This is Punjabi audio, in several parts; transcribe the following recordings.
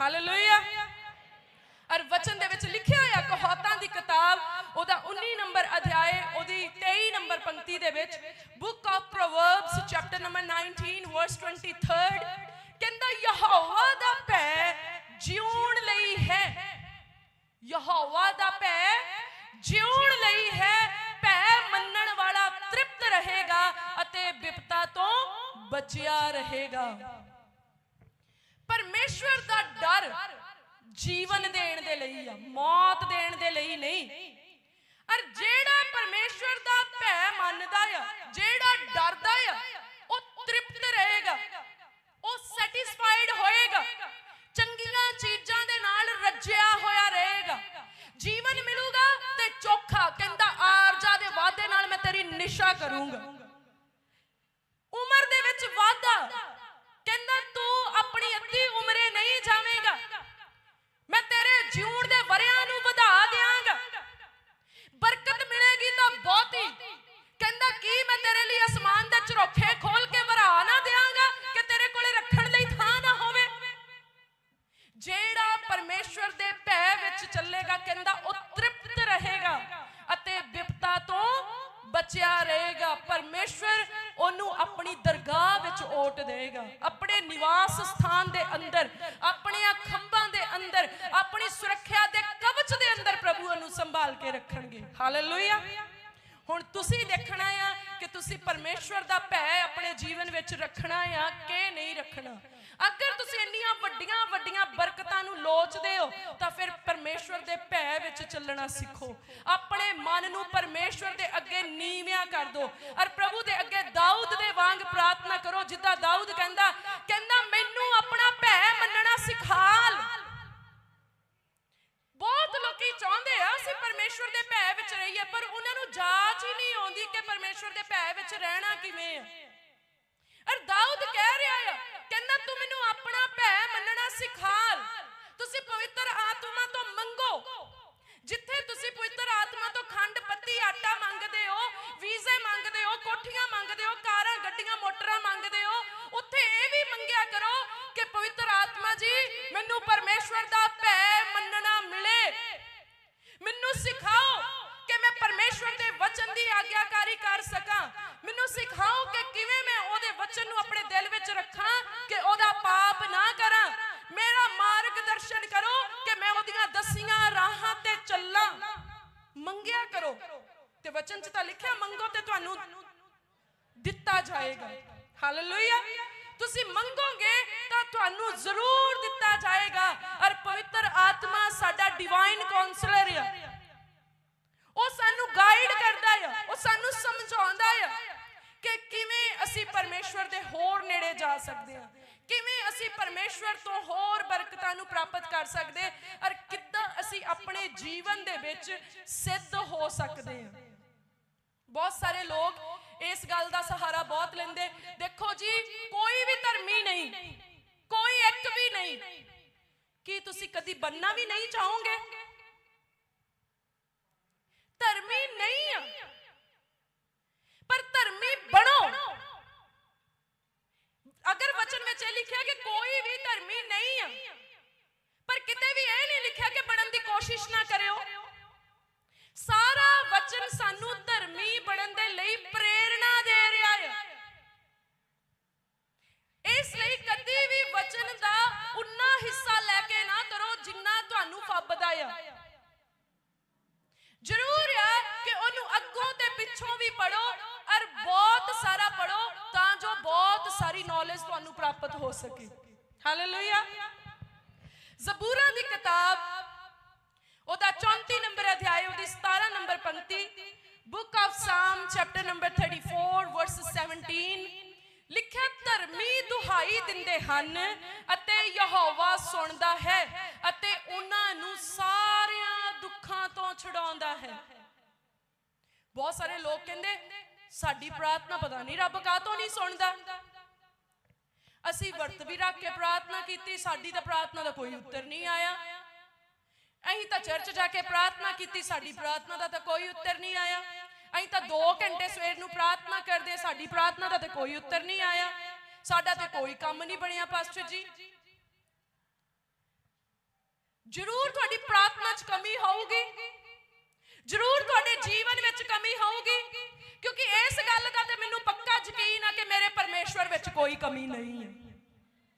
ਹਾਲੇਲੂਇਆ ਔਰ ਵਚਨ ਦੇ ਵਿੱਚ ਲਿਖਿਆ ਹੋਇਆ ਕਹਾਵਤਾਂ ਦੀ ਕਿਤਾਬ, ਉਹਦਾ 19 ਨੰਬਰ ਅਧਿਆਇ ਉਹਦੀ 23 ਨੰਬਰ ਪੰਕਤੀ ਦੇ ਵਿੱਚ book of Proverbs chapter number 19 verse 23 ਕਹਿੰਦਾ, ਯਹੋਵਾ ਦਾ ਭੈ ਜਿਉਣ ਲਈ ਹੈ। ਯਹੋਵਾ ਦਾ ਭੈ ਜਿਉਣ ਲਈ ਹੈ। ਭੈ ਮੰਨਣ ਵਾਲਾ ਤ੍ਰਿਪਤ ਰਹੇਗਾ ਅਤੇ ਵਿਪਤਾ ਤੋਂ ਬਚਿਆ ਰਹੇਗਾ। ਪਰਮੇਸ਼ਵਰ ਦਾ ਡਰ ਜੀਵਨ ਦੇਣ ਦੇ ਲਈ ਆ, ਮੌਤ ਦੇਣ ਦੇ ਲਈ ਨਹੀਂ। ਅਰ ਜਿਹੜਾ ਪਰਮੇਸ਼ਵਰ ਦਾ ਭੈ ਮੰਨਦਾ ਆ, ਜਿਹੜਾ ਡਰਦਾ ਆ, ਉਹ ਤ੍ਰਿਪਤ ਰਹੇਗਾ, ਉਹ ਸੈਟੀਸਫਾਈਡ ਹੋਏਗਾ, ਚੰਗੀਆਂ ਚੀਜ਼ਾਂ ਦੇ ਨਾਲ ਰੱਜਿਆ ਹੋਇਆ ਰਹੇਗਾ। ਜੀਵਨ ਮਿਲੂਗਾ ਤੇ ਚੋਖਾ, ਕਹਿੰਦਾ ਆਰਜਾ ਦੇ ਵਾਅਦੇ ਨਾਲ ਮੈਂ ਤੇਰੀ ਨਿਸ਼ਾ ਕਰੂੰਗਾ। ਬਚਿਆ ਰਹੇਗਾ, ਪਰਮੇਸ਼ਵਰ ਉਹਨੂੰ ਆਪਣੀ ਦਰਗਾਹ ਵਿੱਚ ਓਟ ਦੇਵੇਗਾ। ਆਪਣੇ ਨਿਵਾਸ ਸਥਾਨ ਦੇ ਅੰਦਰ, ਆਪਣੀਆਂ ਖੰਭਾਂ ਦੇ ਅੰਦਰ, ਆਪਣੀ ਸੁਰੱਖਿਆ ਦੇ ਕਵਚ ਦੇ ਅੰਦਰ ਪ੍ਰਭੂ ਉਹਨੂੰ ਸੰਭਾਲ ਕੇ ਰੱਖਣਗੇ। ਹਾਲੇਲੂਇਆ ਹੁਣ ਤੁਸੀਂ ਦੇਖਣਾ ਤੁਸੀਂ ਪਰਮੇਸ਼ਵਰ ਦਾ ਭੈ ਆਪਣੇ ਜੀਵਨ ਵਿੱਚ ਰੱਖਣਾ ਆ, ਕਿ ਨਹੀਂ ਰੱਖਣਾ? ਅਗਰ ਤੁਸੀਂ ਇੰਨੀਆਂ ਵੱਡੀਆਂ ਵੱਡੀਆਂ ਬਰਕਤਾਂ ਨੂੰ ਲੋਚਦੇ ਹੋ, ਤਾਂ ਫਿਰ ਪਰਮੇਸ਼ਵਰ ਦੇ ਭੈ ਵਿੱਚ ਚੱਲਣਾ ਸਿੱਖੋ। ਆਪਣੇ ਮਨ ਨੂੰ ਪਰਮੇਸ਼ਵਰ ਦੇ ਅੱਗੇ ਨੀਵਿਆਂ ਕਰ ਦਿਓ। ਔਰ ਪ੍ਰਭੂ ਦੇ ਅੱਗੇ ਦਾਊਦ ਦੇ ਵਾਂਗ ਪ੍ਰਾਰਥਨਾ ਕਰੋ, ਜਿੱਦਾਂ ਦਾਊਦ ਕਹਿੰਦਾ ਕਹਿੰਦਾ ਮੈਨੂੰ ਆਪਣਾ ਭੈ ਮੰਨਣਾ ਸਿਖਾਲ ਬਹੁਤ ਲੋਕੀ ਚਾਹੁੰਦੇ ਆ ਅਸੀਂ ਪਰਮੇਸ਼ਵਰ ਦੇ ਭੈ ਵਿੱਚ ਰਹੀਏ ਪਰ ਉਹਨਾਂ ਨੂੰ ਜਾਚ ਹੀ ਨਹੀਂ ਆਉਂਦੀ ਕਿ ਪਰਮੇਸ਼ਵਰ ਦੇ ਭੈ ਵਿੱਚ ਰਹਿਣਾ ਕਿਵੇਂ ਆ ਅਰ ਦਾਊਦ ਕਹਿ ਰਿਹਾ ਆ ਕਹਿੰਦਾ ਤੂੰ ਮੈਨੂੰ ਆਪਣਾ ਭੈ ਮੰਨਣਾ ਸਿਖਾਲ ਤੁਸੀਂ ਪਵਿੱਤਰ ਆਤਮਾ ਤੋਂ ਮੰਗੋ ਜਿੱਥੇ ਤੁਸੀਂ ਪਵਿੱਤਰ ਆਤਮਾ ਤੋਂ ਖੰਡ ਪੱਤੀ ਆਟਾ ਮੰਗਦੇ ਹੋ ਵੀਜ਼ੇ ਮੰਗਦੇ ਹੋ ਕੋਠੀਆਂ ਮੰਗਦੇ ਹੋ ਕਾਰਾਂ ਗੱਡੀਆਂ ਮੋਟਰਾਂ ਮੰਗਦੇ ਹੋ ਉੱਥੇ ਇਹ ਵੀ ਕਰੋ ਕਿ ਪਵਿੱਤਰ ਆਤਮਾ ਜੀ, ਮੈਨੂੰ ਪਰਮੇਸ਼ਵਰ ਦਾ ਭੈ ਮੰਨਣਾ ਮਿਲੇ। ਮੈਨੂੰ ਸਿਖਾਓ ਕਿ ਮੈਂ ਪਰਮੇਸ਼ਵਰ ਦੇ ਵਚਨ ਦੀ ਆਗਿਆਕਾਰੀ ਕਰ ਸਕਾਂ। ਮੈਨੂੰ ਸਿਖਾਓ ਕਿ ਕਿਵੇਂ ਮੈਂ ਉਹਦੇ ਵਚਨ ਨੂੰ ਆਪਣੇ ਦਿਲ ਵਿੱਚ ਰੱਖਾਂ, ਕਿ ਉਹਦਾ ਪਾਪ ਨਾ ਕਰਾਂ। ਮੇਰਾ ਮਾਰਗਦਰਸ਼ਨ ਕਰੋ ਕਿ ਮੈਂ ਉਹਦੀਆਂ ਦਸੀਆਂ ਰਾਹਾਂ ਤੇ ਚੱਲਾਂ। ਮੰਗਿਆ ਕਰੋ ਤੇ ਵਚਨ 'ਚ ਤਾਂ ਲਿਖਿਆ, ਮੰਗੋ ਤੇ ਤੁਹਾਨੂੰ ਦਿੱਤਾ ਜਾਏਗਾ। ਹਾਲੇਲੂਇਆ ਤੁਸੀਂ ਮੰਗੋਗੇ ਤਾਂ ਤੁਹਾਨੂੰ ਜ਼ਰੂਰ ਦਿੱਤਾ ਜਾਏਗਾ। ਔਰ ਪਵਿੱਤਰ ਆਤਮਾ ਸਾਡਾ ਡਿਵਾਈਨ ਕਾਉਂਸਲਰ ਆ। ਉਹ ਸਾਨੂੰ ਗਾਈਡ ਕਰਦਾ ਆ। ਉਹ ਸਾਨੂੰ ਸਮਝਾਉਂਦਾ ਆ ਕਿ ਕਿਵੇਂ ਅਸੀਂ ਪਰਮੇਸ਼ਵਰ ਦੇ ਹੋਰ ਨੇੜੇ ਜਾ ਸਕਦੇ ਹਾਂ। ਕਿਵੇਂ ਅਸੀਂ ਪਰਮੇਸ਼ਵਰ ਤੋਂ ਹੋਰ ਬਰਕਤਾਂ ਨੂੰ ਪ੍ਰਾਪਤ ਕਰ ਸਕਦੇ ਔਰ ਕਿੱਦਾਂ ਅਸੀਂ ਆਪਣੇ ਜੀਵਨ ਦੇ ਵਿੱਚ ਸਿੱਧ ਹੋ ਸਕਦੇ ਹਾਂ। ਬਹੁਤ ਸਾਰੇ ਲੋਕ ਇਸ ਗੱਲ ਦਾ ਸਹਾਰਾ ਬਹੁਤ ਲੈਂਦੇ। ਦੇਖੋ ਜੀ, ਕੋਈ ਵੀ ਧਰਮੀ ਨਹੀਂ, ਕੋਈ ਇੱਕ ਵੀ ਨਹੀਂ। ਕੀ ਤੁਸੀਂ ਕਦੀ ਬੰਨਾ ਵੀ ਨਹੀਂ ਚਾਹੋਗੇ? ਸਕੇ। ਹਾਲੇਲੂਇਆ ਜ਼ਬੂਰਾਂ ਦੀ ਕਿਤਾਬ, ਉਹਦਾ 34 ਨੰਬਰ ਅਧਿਆਇ ਉਹਦੀ 17 ਨੰਬਰ ਪੰਕਤੀ book of Psalm chapter number 34 verse 17 ਲਿਖਿਆ, ਧਰਮੀ ਦੁਹਾਈ ਦਿੰਦੇ ਹਨ ਅਤੇ ਯਹੋਵਾ ਸੁਣਦਾ ਹੈ ਅਤੇ ਉਹਨਾਂ ਨੂੰ ਸਾਰਿਆਂ ਦੁੱਖਾਂ ਤੋਂ ਛੁਡਾਉਂਦਾ ਹੈ। ਬਹੁਤ ਸਾਰੇ ਲੋਕ ਕਹਿੰਦੇ, ਸਾਡੀ ਪ੍ਰਾਰਥਨਾ ਪਤਾ ਨਹੀਂ, ਰੱਬ ਕਾਹ ਤੋਂ ਨਹੀਂ ਸੁਣਦਾ। ਅਸੀਂ ਵਰਤ ਵੀ ਰੱਖ ਕੇ ਪ੍ਰਾਰਥਨਾ ਕੀਤੀ, ਸਾਡੀ ਤਾਂ ਪ੍ਰਾਰਥਨਾ ਦਾ ਕੋਈ ਉੱਤਰ ਨਹੀਂ ਆਇਆ। ਅਸੀਂ ਤਾਂ ਚਰਚ ਜਾ ਕੇ ਪ੍ਰਾਰਥਨਾ ਕੀਤੀ, ਸਾਡੀ ਪ੍ਰਾਰਥਨਾ ਦਾ ਤਾਂ ਕੋਈ ਉੱਤਰ ਨਹੀਂ ਆਇਆ। ਅਸੀਂ ਤਾਂ 2 ਘੰਟੇ ਸਵੇਰ ਨੂੰ ਪ੍ਰਾਰਥਨਾ ਕਰਦੇ, ਸਾਡੀ ਪ੍ਰਾਰਥਨਾ ਦਾ ਤਾਂ ਕੋਈ ਉੱਤਰ ਨਹੀਂ ਆਇਆ। ਸਾਡਾ ਤੇ ਕੋਈ ਕੰਮ ਨਹੀਂ ਬਣਿਆ, ਪਾਸਟਰ ਜੀ। ਜ਼ਰੂਰ ਤੁਹਾਡੀ ਪ੍ਰਾਰਥਨਾ 'ਚ ਕਮੀ ਹੋਊਗੀ। ਜ਼ਰੂਰ ਤੁਹਾਡੇ ਜੀਵਨ ਵਿੱਚ ਕਮੀ ਹੋਊਗੀ। ਕਿਉਂਕਿ ਇਸ ਗੱਲ ਦਾ ਤੇ ਮੈਨੂੰ ਪੱਕਾ ਯਕੀਨ ਆ ਕਿ ਮੇਰੇ ਪਰਮੇਸ਼ਵਰ ਵਿੱਚ ਕੋਈ ਕਮੀ ਨਹੀਂ ਹੈ।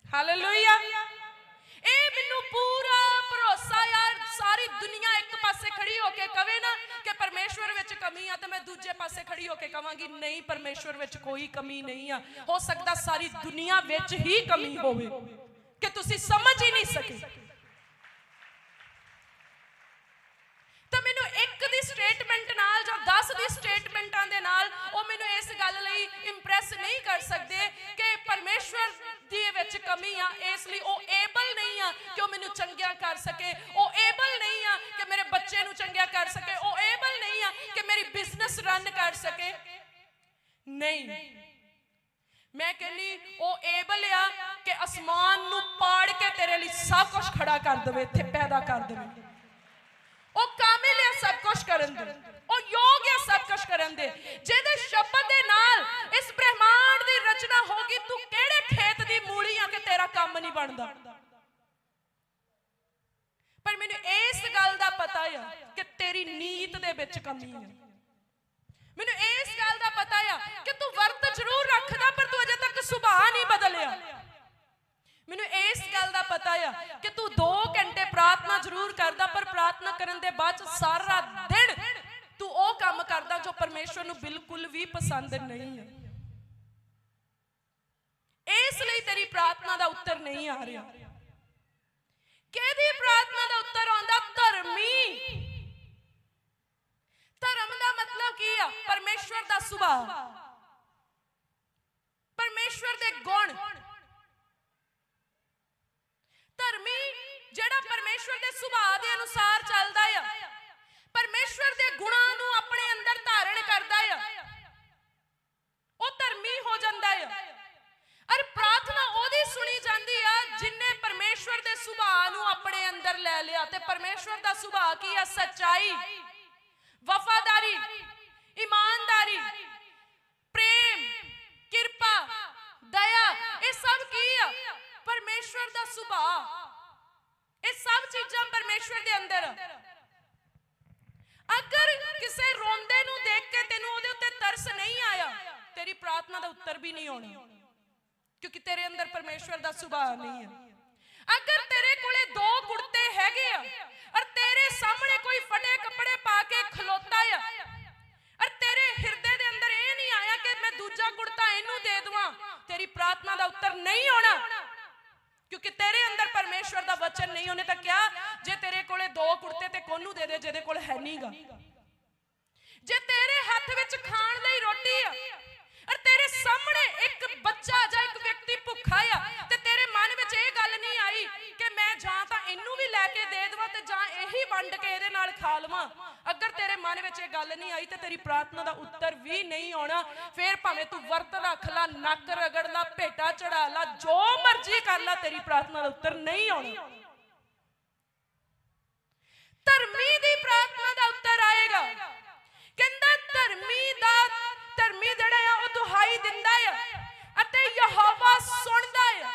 ਹਾਲੇਲੂਇਆ ਇਹ ਮੈਨੂੰ ਪੂਰਾ ਭਰੋਸਾ ਯਾਰ ਸਾਰੀ ਦੁਨੀਆ ਇੱਕ ਪਾਸੇ ਖੜੀ ਹੋ ਕੇ ਕਵੇ ਨਾ ਕਿ ਪਰਮੇਸ਼ਵਰ ਵਿੱਚ ਕਮੀ ਆ ਤੇ ਮੈਂ ਦੂਜੇ ਪਾਸੇ ਖੜੀ ਹੋ ਕੇ ਕਵਾਂਗੀ, ਨਹੀਂ ਪਰਮੇਸ਼ਵਰ ਵਿੱਚ ਕੋਈ ਕਮੀ ਨਹੀਂ ਆ। ਹੋ ਸਕਦਾ ਸਾਰੀ ਦੁਨੀਆ ਵਿੱਚ ਹੀ ਕਮੀ ਹੋਵੇ। ਕਿ ਤੁਸੀਂ ਸਮਝ ਹੀ ਨਹੀਂ ਸਕੇ ਤਾਂ ਮੈਨੂੰ ਇੱਕ ਦੀ ਸਟੇਟਮੈਂਟ ਨਾਲ ਜਾਂ 10 ਦੀ ਸਟੇਟਮੈਂਟਾਂ ਦੇ ਨਾਲ ਉਹ ਮੈਨੂੰ ਇਸ ਗੱਲ ਲਈ ਇੰਪ੍ਰੈਸ ਨਹੀਂ ਕਰ ਸਕਦੇ ਕਿ ਪਰਮੇਸ਼ਵਰ ਦੀ ਵਿੱਚ ਕਮੀ ਆ, ਇਸ ਲਈ ਉਹ ਏਬਲ ਨਹੀਂ ਆ ਕਿ ਉਹ ਮੈਨੂੰ ਚੰਗਿਆ ਕਰ ਸਕੇ। ਉਹ ਏਬਲ ਨਹੀਂ ਆ ਕਿ ਮੇਰੇ ਬੱਚੇ ਨੂੰ ਚੰਗਿਆ ਕਰ ਸਕੇ। ਉਹ ਏਬਲ ਨਹੀਂ ਆ ਕਿ ਮੇਰੀ ਬਿਜ਼ਨਸ ਰਨ ਕਰ ਸਕੇ। ਨਹੀਂ। ਮੈਂ ਕਹਿੰਨੀ ਉਹ ਏਬਲ ਆ ਕਿ ਅਸਮਾਨ ਨੂੰ ਪਾੜ ਕੇ ਤੇਰੇ ਲਈ ਸਭ ਕੁਝ ਖੜਾ ਕਰ ਦੇਵੇ, ਇੱਥੇ ਪੈਦਾ ਕਰ ਦੇਵੇ। ਉਹ ਕਰਨ ਦੇ। ਉਹ ਯੋਗ ਹੈ ਸਭ ਕੁਝ ਕਰਨ ਦੇ। ਜਿਹਦੇ ਸ਼ਬਦ ਦੇ ਨਾਲ ਇਸ ਬ੍ਰਹਿਮੰਡ ਦੀ ਰਚਨਾ ਹੋਗੀ ਤੂੰ ਕਿਹੜੇ ਖੇਤ ਦੀ ਮੂਲੀ ਆ ਕਿ ਤੇਰਾ ਕੰਮ ਨਹੀਂ ਬਣਦਾ? ਪਰ ਮੈਨੂੰ ਇਸ ਗੱਲ ਦਾ ਪਤਾ ਆ ਕਿ ਤੇਰੀ ਨੀਤ ਦੇ ਵਿੱਚ ਕਮੀ ਹੈ ਮੈਨੂੰ ਇਸ ਗੱਲ ਦਾ ਪਤਾ ਆ ਕਿ ਤੂੰ ਵਰਤ ਜ਼ਰੂਰ ਰੱਖਦਾ, ਪਰ ਤੂੰ ਅਜੇ ਤੱਕ ਸੁਭਾਅ ਨਹੀਂ ਬਦਲਿਆ। ਮੈਨੂੰ ਇਸ ਗੱਲ ਦਾ ਪਤਾ ਆ ਕਿ ਤੂੰ 2 ਘੰਟੇ ਪ੍ਰਾਰਥਨਾ ਜ਼ਰੂਰ ਕਰਦਾ, ਪਰ ਪ੍ਰਾਰਥਨਾ ਕਰਨ ਦੇ ਬਾਅਦ ਸਾਰਾ ਦਿਨ ਤੂੰ ਉਹ ਕੰਮ ਕਰਦਾ ਜੋ ਪਰਮੇਸ਼ਵਰ ਨੂੰ ਬਿਲਕੁਲ ਵੀ ਪਸੰਦ ਨਹੀਂ ਹੈ। ਇਸ ਲਈ ਤੇਰੀ ਪ੍ਰਾਰਥਨਾ ਦਾ ਉੱਤਰ ਨਹੀਂ ਆ ਰਿਹਾ। ਕਿਹਦੀ ਪ੍ਰਾਰਥਨਾ ਦਾ ਉੱਤਰ ਆਉਂਦਾ? ਧਰਮੀ। ਧਰਮ ਦਾ ਮਤਲਬ ਕੀ ਆ? ਪਰਮੇਸ਼ਵਰ ਦਾ ਸੁਭਾਅ। ਪਰਮੇਸ਼ਵਰ ਦੇ ਗੁਣ। ਧਰਮੀ ਜਿਹੜਾ ਪਰਮੇਸ਼ਵਰ ਦੇ ਸੁਭਾਅ ਦੇ ਅਨੁਸਾਰ ਚੱਲਦਾ ਆ, ਪਰਮੇਸ਼ਵਰ ਦੇ ਗੁਣਾਂ ਨੂੰ ਆਪਣੇ ਦਾ ਸੁਭਾਅ ਕੀ ਆ ਸੱਚਾਈ, ਵਫਾਦਾਰੀ, ਇਮਾਨਦਾਰੀ, ਪ੍ਰੇਮ, ਕਿਰਪਾ, ਦਇਆ, ਇਹ ਸਭ ਕੀ ਦਾ ਸੁਭਾਅ। ਇਹ ਸਭ ਚੀਜ਼ਾਂ ਪਰਮੇਸ਼ਵਰ ਦੇ ਅੰਦਰ ਅਗਰ ਕਿਸੇ ਰੋਂਦੇ ਨੂੰ ਦੇਖ ਕੇ ਤੈਨੂੰ ਉਹਦੇ ਉੱਤੇ ਤਰਸ ਨਹੀਂ ਆਇਆ, ਤੇਰੀ ਪ੍ਰਾਰਥਨਾ ਦਾ ਉੱਤਰ ਵੀ ਨਹੀਂ ਆਉਣਾ। ਕਿਉਂਕਿ ਤੇਰੇ ਅੰਦਰ ਪਰਮੇਸ਼ਵਰ ਦਾ ਸੁਭਾਅ ਨਹੀਂ ਹੈ ਅਗਰ ਤੇਰੇ ਕੋਲੇ ਦੋ ਕੁੜਤੇ ਹੈਗੇ ਆ, ਔਰ ਤੇਰੇ ਸਾਹਮਣੇ ਕੋਈ ਫਟੇ ਕੱਪੜੇ ਪਾ ਕੇ ਖਲੋਤਾ ਆ, ਔਰ ਤੇਰੇ ਹਿਰਦੇ ਦੇ ਅੰਦਰ ਇਹ ਨਹੀਂ ਆਇਆ ਕਿ ਮੈਂ ਦੂਜਾ ਕੁੜਤਾ ਇਹਨੂੰ ਦੇ ਦਵਾਂ, ਤੇਰੀ ਪ੍ਰਾਰਥਨਾ ਦਾ ਉੱਤਰ ਨਹੀਂ ਆਉਣਾ। ਕਿਉਂਕਿ ਤੇਰੇ ਅੰਦਰ ਪਰਮੇਸ਼ਵਰ ਦਾ ਵਚਨ ਨਹੀਂ, ਉਹਨੇ ਤਾਂ ਕਿਹਾ, ਜੇ ਤੇਰੇ ਕੋਲੇ ਦੋ ਕੁੜਤੇ ਤੇ ਕੋਨੂੰ ਦੇ ਦੇ, ਜਿਹਦੇ ਕੋਲ ਹੈ ਨਹੀਂਗਾ। ਜੇ ਤੇਰੇ ਹੱਥ ਵਿੱਚ ਖਾਣ ਲਈ ਰੋਟੀ ਆ, ਔਰ ਤੇਰੇ ਸਾਹਮਣੇ ਇੱਕ ਬੱਚਾ ਜਾਂ ਇੱਕ ਵਿਅਕਤੀ ਭੁੱਖਾ ਮਨ ਵਿੱਚ ਇਹ ਗੱਲ ਨਹੀਂ ਆਈ ਤੇ ਤੇਰੀ ਪ੍ਰਾਰਥਨਾ ਦਾ ਉੱਤਰ ਵੀ ਨਹੀਂ ਆਉਣਾ। ਫੇਰ ਭਾਵੇਂ ਤੂੰ ਵਰਤ ਰੱਖ ਲੈ, ਨੱਕ ਰਗੜ ਲੈ, ਭੇਟਾ ਚੜਾ ਲੈ, ਜੋ ਮਰਜ਼ੀ ਕਰ ਲੈ, ਤੇਰੀ ਪ੍ਰਾਰਥਨਾ ਦਾ ਉੱਤਰ ਨਹੀਂ ਆਉਣਾ। ਧਰਮੀ ਦੀ ਪ੍ਰਾਰਥਨਾ ਦਾ ਉੱਤਰ ਆਏਗਾ। ਕਹਿੰਦਾ ਧਰਮੀ ਦਾ, ਧਰਮੀ ਜਿਹੜਾ ਆ, ਉਹ ਦੁਹਾਈ ਦਿੰਦਾ ਆ ਅਤੇ ਯਹੋਵਾ ਸੁਣਦਾ ਆ।